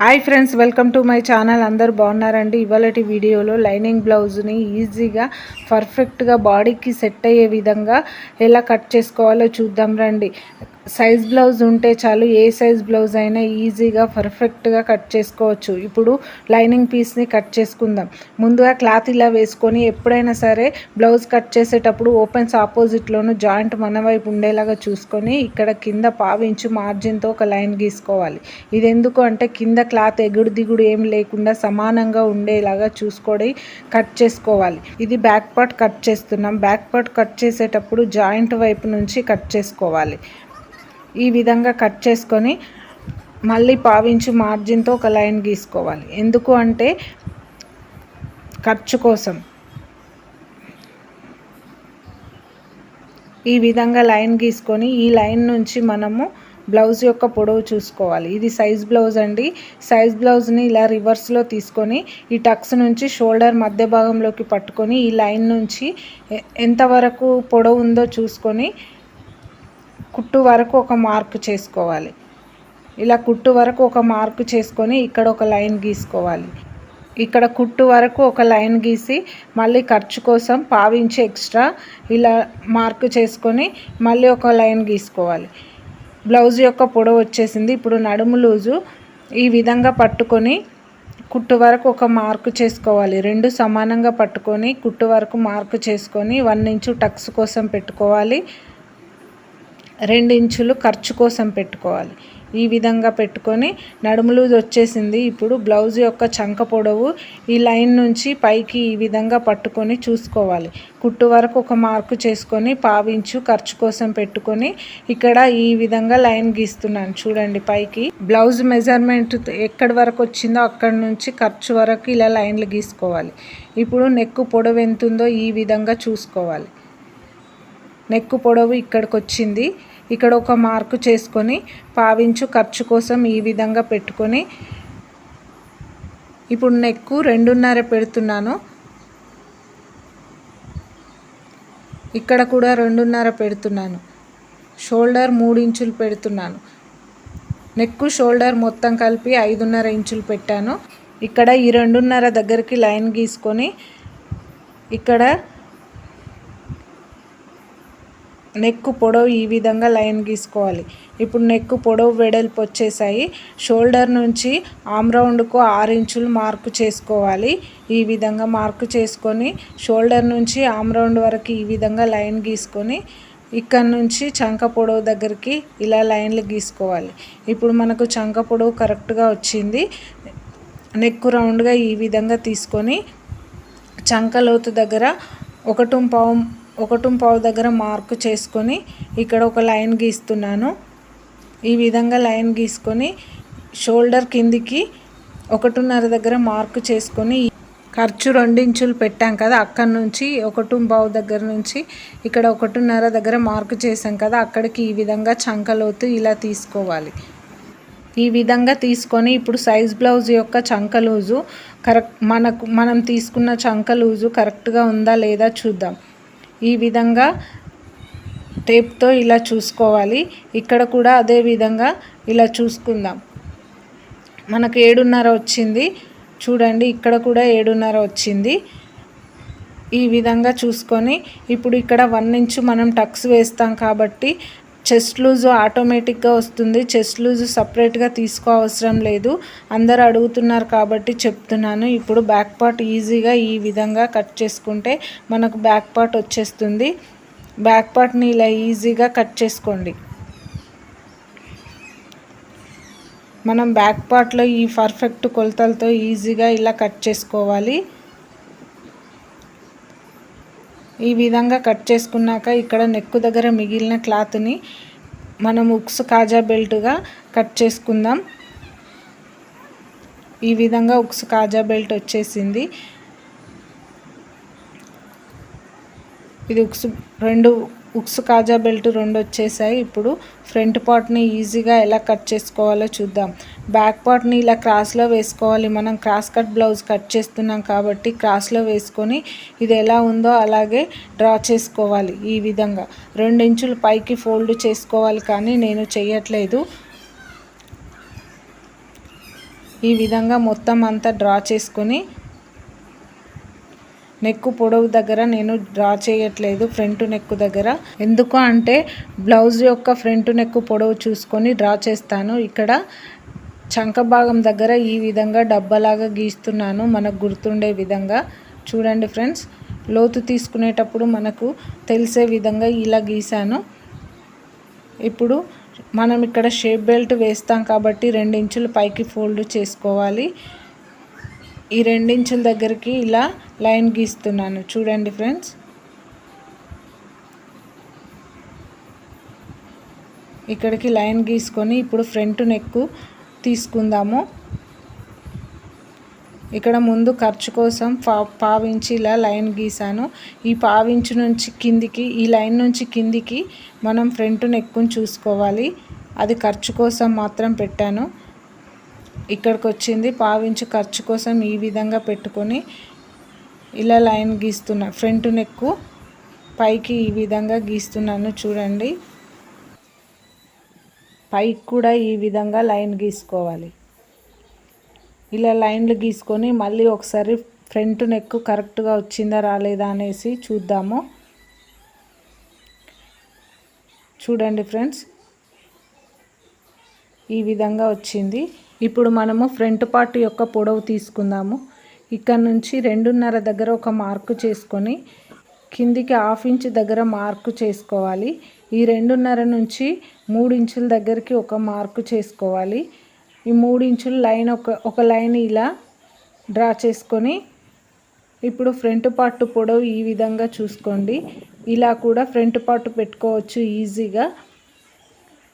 Hi friends welcome to my channel. అందరు బాగున్నారండి? ఇవాళటి వీడియోలో లైనింగ్ బ్లౌజ్ని ఈజీగా పర్ఫెక్ట్గా బాడీకి సెట్ అయ్యే విధంగా ఎలా కట్ చేసుకోవాలో చూద్దాం రండి. సైజ్ బ్లౌజ్ ఉంటే చాలు ఏ సైజ్ బ్లౌజ్ అయినా ఈజీగా పర్ఫెక్ట్గా కట్ చేసుకోవచ్చు. ఇప్పుడు లైనింగ్ పీస్ని కట్ చేసుకుందాం. ముందుగా క్లాత్ ఇలా వేసుకొని ఎప్పుడైనా సరే బ్లౌజ్ కట్ చేసేటప్పుడు ఓపెన్స్ ఆపోజిట్లోను జాయింట్ మన వైపు ఉండేలాగా చూసుకొని ఇక్కడ కింద పావించు మార్జిన్తో ఒక లైన్ గీసుకోవాలి. ఇది ఎందుకు అంటే కింద క్లాత్ ఎగుడు దిగుడు ఏం లేకుండా సమానంగా ఉండేలాగా చూసుకొని కట్ చేసుకోవాలి. ఇది బ్యాక్ పార్ట్ కట్ చేస్తున్నాం. బ్యాక్ పార్ట్ కట్ చేసేటప్పుడు జాయింట్ వైపు నుంచి కట్ చేసుకోవాలి. ఈ విధంగా కట్ చేసుకొని మళ్ళీ పావించు మార్జిన్తో ఒక లైన్ గీసుకోవాలి. ఎందుకు అంటే ఖర్చు కోసం. ఈ విధంగా లైన్ గీసుకొని ఈ లైన్ నుంచి మనము బ్లౌజ్ యొక్క పొడవు చూసుకోవాలి. ఇది సైజ్ బ్లౌజ్ అండి. సైజ్ బ్లౌజ్ని ఇలా రివర్స్లో తీసుకొని ఈ టక్స్ నుంచి షోల్డర్ మధ్య భాగంలోకి పట్టుకొని ఈ లైన్ నుంచి ఎంతవరకు పొడవు ఉందో చూసుకొని కుట్టు వరకు ఒక మార్క్ చేసుకోవాలి. ఇలా కుట్టు వరకు ఒక మార్క్ చేసుకొని ఇక్కడ ఒక లైన్ గీసుకోవాలి. ఇక్కడ కుట్టు వరకు ఒక లైన్ గీసి మళ్ళీ ఖర్చు కోసం పావించి ఎక్స్ట్రా ఇలా మార్క్ చేసుకొని మళ్ళీ ఒక లైన్ గీసుకోవాలి. బ్లౌజ్ యొక్క పొడవు వచ్చేసింది. ఇప్పుడు నడుము లూజు ఈ విధంగా పట్టుకొని కుట్టు వరకు ఒక మార్కు చేసుకోవాలి. రెండు సమానంగా పట్టుకొని కుట్టు వరకు మార్కు చేసుకొని వన్ ఇంచు టక్స్ కోసం పెట్టుకోవాలి. ఇంచులు ఖర్చు కోసం పెట్టుకోవాలి. ఈ విధంగా పెట్టుకొని నడుములు వచ్చేసింది. ఇప్పుడు బ్లౌజ్ యొక్క చంక పొడవు ఈ లైన్ నుంచి పైకి ఈ విధంగా పట్టుకొని చూసుకోవాలి. కుట్టు వరకు ఒక మార్కు చేసుకొని పావించు ఖర్చు కోసం పెట్టుకొని ఇక్కడ ఈ విధంగా లైన్ గీస్తున్నాను. చూడండి పైకి. బ్లౌజ్ మెజర్మెంట్ ఎక్కడి వరకు వచ్చిందో అక్కడి నుంచి ఖర్చు వరకు ఇలా లైన్లు గీసుకోవాలి. ఇప్పుడు నెక్కు పొడవు ఎంతుందో ఈ విధంగా చూసుకోవాలి. నెక్కు పొడవు ఇక్కడికి వచ్చింది ఇక్కడ ఒక మార్కు చేసుకొని పావించు ఖర్చు కోసం ఈ విధంగా పెట్టుకొని ఇప్పుడు నెక్కు రెండున్నర పెడుతున్నాను. ఇక్కడ కూడా రెండున్నర పెడుతున్నాను. షోల్డర్ మూడు ఇంచులు పెడుతున్నాను. నెక్కు షోల్డర్ మొత్తం కలిపి ఐదున్నర ఇంచులు పెట్టాను. ఇక్కడ ఈ రెండున్నర దగ్గరికి లైన్ గీసుకొని ఇక్కడ నెక్ పొడవు ఈ విధంగా లైన్ గీసుకోవాలి. ఇప్పుడు నెక్ పొడవు వెడల్పు వచ్చేసాయి. షోల్డర్ నుంచి ఆమ్ రౌండ్కు ఆరు ఇంచులు మార్కు చేసుకోవాలి. ఈ విధంగా మార్కు చేసుకొని షోల్డర్ నుంచి ఆమ్ రౌండ్ వరకు ఈ విధంగా లైన్ గీసుకొని ఇక్కడ నుంచి చంక పొడవు దగ్గరికి ఇలా లైన్లు గీసుకోవాలి. ఇప్పుడు మనకు చంక పొడవు కరెక్ట్గా వచ్చింది. నెక్ రౌండ్గా ఈ విధంగా తీసుకొని చంక లోతు దగ్గర ఒకటి పావు ఒకటి పావు దగ్గర మార్క్ చేసుకొని ఇక్కడ ఒక లైన్ గీస్తున్నాను. ఈ విధంగా లైన్ గీసుకొని షోల్డర్ కిందికి ఒకటిన్నర దగ్గర మార్క్ చేసుకొని ఖర్చు రెండించులు పెట్టాం కదా అక్కడి నుంచి ఒకటి బావు దగ్గర నుంచి ఇక్కడ ఒకటిన్నర దగ్గర మార్క్ చేసాం కదా అక్కడికి ఈ విధంగా చంకలోతు ఇలా తీసుకోవాలి. ఈ విధంగా తీసుకొని ఇప్పుడు సైజ్ బ్లౌజ్ యొక్క చంక లూజు కరెక్ట్ మనకు మనం తీసుకున్న చంక లూజు కరెక్ట్గా ఉందా లేదా చూద్దాం. ఈ విధంగా టేప్తో ఇలా చూసుకోవాలి. ఇక్కడ కూడా అదే విధంగా ఇలా చూసుకుందాం. మనకు ఏడున్నర వచ్చింది. చూడండి ఇక్కడ కూడా ఏడున్నర వచ్చింది. ఈ విధంగా చూసుకొని ఇప్పుడు ఇక్కడ వన్ ఇంచు మనం టక్స్ వేస్తాం కాబట్టి చెస్ట్ లూజ్ ఆటోమేటిక్గా వస్తుంది. చెస్ట్ లూజు సపరేట్గా తీసుకో అవసరం లేదు. అందరు అడుగుతున్నారు కాబట్టి చెప్తున్నాను. ఇప్పుడు బ్యాక్ పార్ట్ ఈజీగా ఈ విధంగా కట్ చేసుకుంటే మనకు బ్యాక్ పార్ట్ వచ్చేస్తుంది. బ్యాక్ పార్ట్ని ఇలా ఈజీగా కట్ చేసుకోండి. మనం బ్యాక్ పార్ట్లో ఈ పర్ఫెక్ట్ కొలతలతో ఈజీగా ఇలా కట్ చేసుకోవాలి. ఈ విధంగా కట్ చేసుకున్నాక ఇక్కడ నెక్కు దగ్గర మిగిలిన క్లాత్ని మనం ఉక్స్ కాజా బెల్ట్గా కట్ చేసుకుందాం. ఈ విధంగా ఉక్స్ కాజా బెల్ట్ వచ్చేసింది. ఇది ఉక్స్ రెండు ఉక్స్ కాజా బెల్ట్ రెండు వచ్చేసాయి. ఇప్పుడు ఫ్రంట్ పార్ట్ని ఈజీగా ఎలా కట్ చేసుకోవాలో చూద్దాం. బ్యాక్ పార్ట్ని ఇలా క్రాస్లో వేసుకోవాలి. మనం క్రాస్ కట్ బ్లౌజ్ కట్ చేస్తున్నాం కాబట్టి క్రాస్లో వేసుకొని ఇది ఎలా ఉందో అలాగే డ్రా చేసుకోవాలి ఈ విధంగా. రెండు ఇంచులు పైకి ఫోల్డ్ చేసుకోవాలి కానీ నేను చేయట్లేదు ఈ విధంగా మొత్తం అంతా డ్రా చేసుకొని నెక్ పొడవు దగ్గర నేను డ్రా చేయట్లేదు ఫ్రంట్ నెక్ దగ్గర. ఎందుకు అంటే బ్లౌజ్ యొక్క ఫ్రంట్ నెక్ పొడవు చూసుకొని డ్రా చేస్తాను. ఇక్కడ చంక భాగం దగ్గర ఈ విధంగా డబ్బలాగా గీస్తున్నాను. మనకు గుర్తుండే విధంగా. చూడండి ఫ్రెండ్స్ లోతు తీసుకునేటప్పుడు మనకు తెలిసే విధంగా ఇలా గీసాను ఇప్పుడు మనం ఇక్కడ షేప్ బెల్ట్ వేస్తాం కాబట్టి ఇంచులు పైకి ఫోల్డ్ చేసుకోవాలి. ఈ రెండించుల దగ్గరికి ఇలా లైన్ గీస్తున్నాను. చూడండి ఫ్రెండ్స్. ఇక్కడికి లైన్ గీసుకొని ఇప్పుడు ఫ్రంట్ నెక్ తీసుకుందాము. ఇక్కడ ముందు ఖర్చు కోసం పా పావించి ఇలా లైన్ గీసాను. ఈ పావించు నుంచి కిందికి ఈ లైన్ నుంచి కిందికి మనం ఫ్రంట్ నెక్కుని చూసుకోవాలి. అది ఖర్చు కోసం మాత్రం పెట్టాను. ఇక్కడికి వచ్చింది పావించు ఖర్చు కోసం ఈ విధంగా పెట్టుకొని ఇలా లైన్ గీస్తున్నా. ఫ్రంట్ నెక్కు పైకి ఈ విధంగా గీస్తున్నాను చూడండి. పైకి కూడా ఈ విధంగా లైన్ గీసుకోవాలి. ఇలా లైన్లు గీసుకొని మళ్ళీ ఒకసారి ఫ్రంట్ నెక్ కరెక్ట్గా వచ్చిందా రాలేదా అనేసి చూద్దాము. చూడండి ఫ్రెండ్స్. ఈ విధంగా వచ్చింది. ఇప్పుడు మనము ఫ్రంట్ పార్ట్ యొక్క పొడవు తీసుకుందాము. ఇక్కడ నుంచి రెండున్నర దగ్గర ఒక మార్కు చేసుకొని కిందికి హాఫ్ ఇంచ్ దగ్గర మార్కు చేసుకోవాలి. ఈ రెండున్నర నుంచి మూడు ఇంచుల దగ్గరికి ఒక మార్కు చేసుకోవాలి. ఈ మూడు ఇంచుల లైన్ ఒక ఒక లైన్ ఇలా డ్రా చేసుకొని ఇప్పుడు ఫ్రంట్ పార్ట్ పొడవు ఈ విధంగా చూసుకోండి. ఇలా కూడా ఫ్రంట్ పార్ట్ పెట్టుకోవచ్చు ఈజీగా.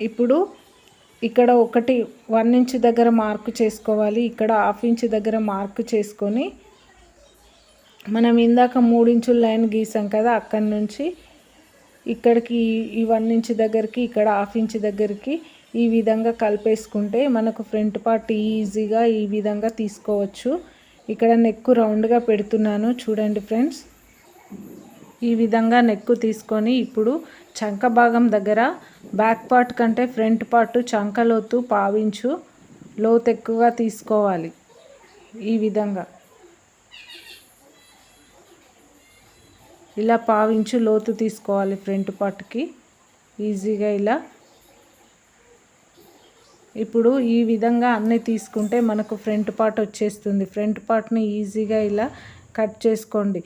ఇప్పుడు ఇక్కడ ఒకటి వన్ ఇంచ్ దగ్గర మార్కు చేసుకోవాలి ఇక్కడ హాఫ్ ఇంచ్ దగ్గర మార్కు చేసుకొని మనం ఇందాక మూడు ఇంచుల లైన్ గీసాం కదా అక్కడి నుంచి. ఇక్కడికి ఈ వన్ ఇంచ్ దగ్గరికి ఇక్కడ హాఫ్ ఇంచ్ దగ్గరికి ఈ విధంగా కలిపేసుకుంటే మనకు ఫ్రంట్ పార్ట్ ఈజీగా ఈ విధంగా తీసుకోవచ్చు. ఇక్కడ నెక్కు రౌండ్గా పెడుతున్నాను. చూడండి ఫ్రెండ్స్. ఈ విధంగా నెక్కు తీసుకొని ఇప్పుడు చంక భాగం దగ్గర బ్యాక్ పార్ట్ కంటే ఫ్రంట్ పార్ట్ చంక లోతు పావించు లోతు ఎక్కువగా తీసుకోవాలి. ఈ విధంగా. ఇలా పావించు లోతు తీసుకోవాలి ఫ్రంట్ పార్ట్కి ఈజీగా ఇలా. ఇప్పుడు ఈ విధంగా అన్నీ తీసుకుంటే మనకు ఫ్రంట్ పార్ట్ వచ్చేస్తుంది. ఫ్రంట్ పార్ట్ని ఈజీగా ఇలా కట్ చేసుకోండి.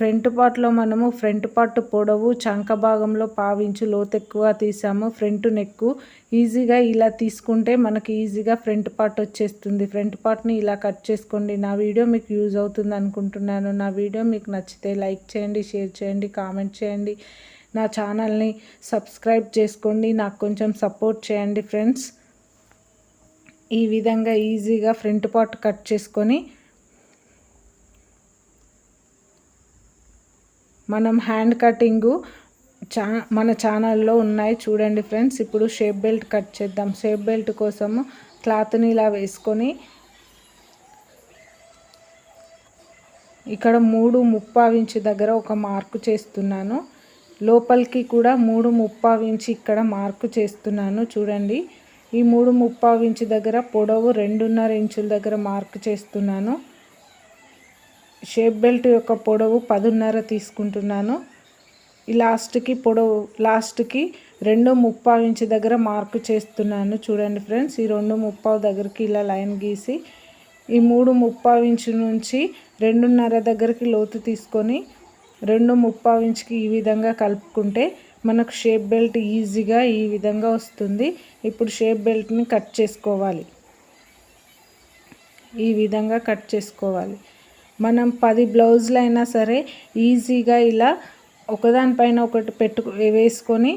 ఫ్రంట్ పార్ట్లో మనము ఫ్రంట్ పార్ట్ పొడవు చంక భాగంలో పావించు లోతు ఎక్కువ తీసాము. ఫ్రంట్ నెక్కు ఈజీగా ఇలా తీసుకుంటే మనకి ఈజీగా ఫ్రంట్ పార్ట్ వచ్చేస్తుంది. ఫ్రంట్ పార్ట్ని ఇలా కట్ చేసుకోండి. నా వీడియో మీకు యూజ్ అవుతుంది అనుకుంటున్నాను. నా వీడియో మీకు నచ్చితే లైక్ చేయండి షేర్ చేయండి కామెంట్ చేయండి. నా ఛానల్ని సబ్స్క్రైబ్ చేసుకోండి. నాకు కొంచెం సపోర్ట్ చేయండి ఫ్రెండ్స్. ఈ విధంగా ఈజీగా ఫ్రంట్ పార్ట్ కట్ చేసుకొని మనం హ్యాండ్ కటింగు చా మన ఛానల్లో ఉన్నాయి చూడండి ఫ్రెండ్స్ ఇప్పుడు షేప్ బెల్ట్ కట్ చేద్దాం. షేప్ బెల్ట్ కోసము క్లాత్ని ఇలా వేసుకొని ఇక్కడ మూడు ముప్పావు ఇంచు దగ్గర ఒక మార్కు చేస్తున్నాను. లోపలికి కూడా మూడు ముప్పావు ఇంచు ఇక్కడ మార్కు చేస్తున్నాను చూడండి. ఈ మూడు ముప్పావు ఇంచు దగ్గర పొడవు రెండున్నర ఇంచుల దగ్గర మార్కు చేస్తున్నాను. షేప్ బెల్ట్ యొక్క పొడవు పదున్నర తీసుకుంటున్నాను. లాస్ట్కి పొడవు లాస్ట్కి రెండు ముప్పావు ఇంచు దగ్గర మార్కు చేస్తున్నాను. చూడండి ఫ్రెండ్స్ ఈ రెండు ముప్పావు దగ్గరికి ఇలా లైన్ గీసి ఈ మూడు ముప్పావు ఇంచు నుంచి రెండున్నర దగ్గరికి లోతు తీసుకొని రెండు ముప్పావు ఇంచుకి ఈ విధంగా కలుపుకుంటే మనకు షేప్ బెల్ట్ ఈజీగా ఈ విధంగా వస్తుంది. ఇప్పుడు షేప్ బెల్ట్ని కట్ చేసుకోవాలి. ఈ విధంగా కట్ చేసుకోవాలి. మనం పది బ్లౌజులు అయినా సరే ఈజీగా ఇలా ఒకదానిపైన ఒకటి పెట్టు వేసుకొని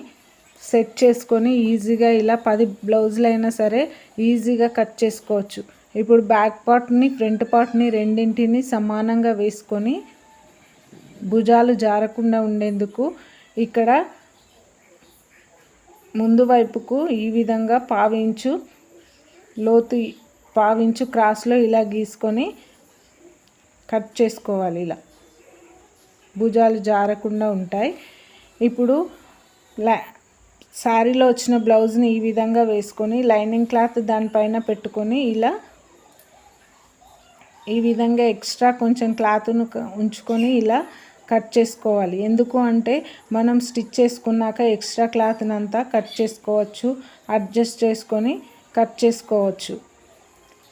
సెట్ చేసుకొని ఈజీగా ఇలా పది బ్లౌజులు అయినా సరే ఈజీగా కట్ చేసుకోవచ్చు. ఇప్పుడు బ్యాక్ పార్ట్ని ఫ్రంట్ పార్ట్ని రెండింటిని సమానంగా వేసుకొని భుజాలు జారకుండా ఉండేందుకు ఇక్కడ ముందు వైపుకు ఈ విధంగా పావించు లోతు పావించు క్రాస్లో ఇలా గీసుకొని కట్ చేసుకోవాలి ఇలా. భుజాలు జారకుండా ఉంటాయి. ఇప్పుడు లా శారీలో వచ్చిన బ్లౌజ్ని ఈ విధంగా వేసుకొని లైనింగ్ క్లాత్ దానిపైన పెట్టుకొని ఇలా ఈ విధంగా ఎక్స్ట్రా కొంచెం క్లాత్ను ఉంచుకొని ఇలా కట్ చేసుకోవాలి. ఎందుకు అంటే మనం స్టిచ్ చేసుకున్నాక ఎక్స్ట్రా క్లాత్ని అంతా కట్ చేసుకోవచ్చు అడ్జస్ట్ చేసుకొని కట్ చేసుకోవచ్చు.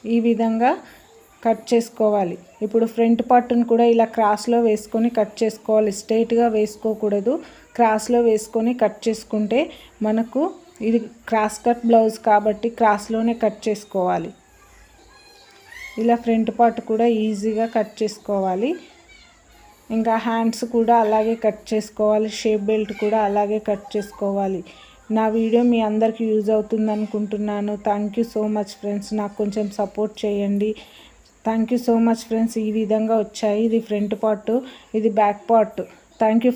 ఈ విధంగా కట్ చేసుకోవాలి. ఇప్పుడు ఫ్రంట్ పార్ట్ని కూడా ఇలా క్రాస్లో వేసుకొని కట్ చేసుకోవాలి. స్ట్రైట్గా వేసుకోకూడదు. క్రాస్లో వేసుకొని కట్ చేసుకుంటే మనకు ఇది క్రాస్ కట్ బ్లౌజ్ కాబట్టి క్రాస్లోనే కట్ చేసుకోవాలి. ఇలా ఫ్రంట్ పార్ట్ కూడా ఈజీగా కట్ చేసుకోవాలి. ఇంకా హ్యాండ్స్ కూడా అలాగే కట్ చేసుకోవాలి. షేప్ బెల్ట్ కూడా అలాగే కట్ చేసుకోవాలి. నా వీడియో మీ అందరికీ యూజ్ అవుతుంది అనుకుంటున్నాను thank you so much friends. నాకు కొంచెం సపోర్ట్ చేయండి. Thank you so much friends ఈ విధంగా వచ్చాయి. ఇది ఫ్రంట్ పార్ట్ ఇది బ్యాక్ పార్ట్ థ్యాంక్ యూ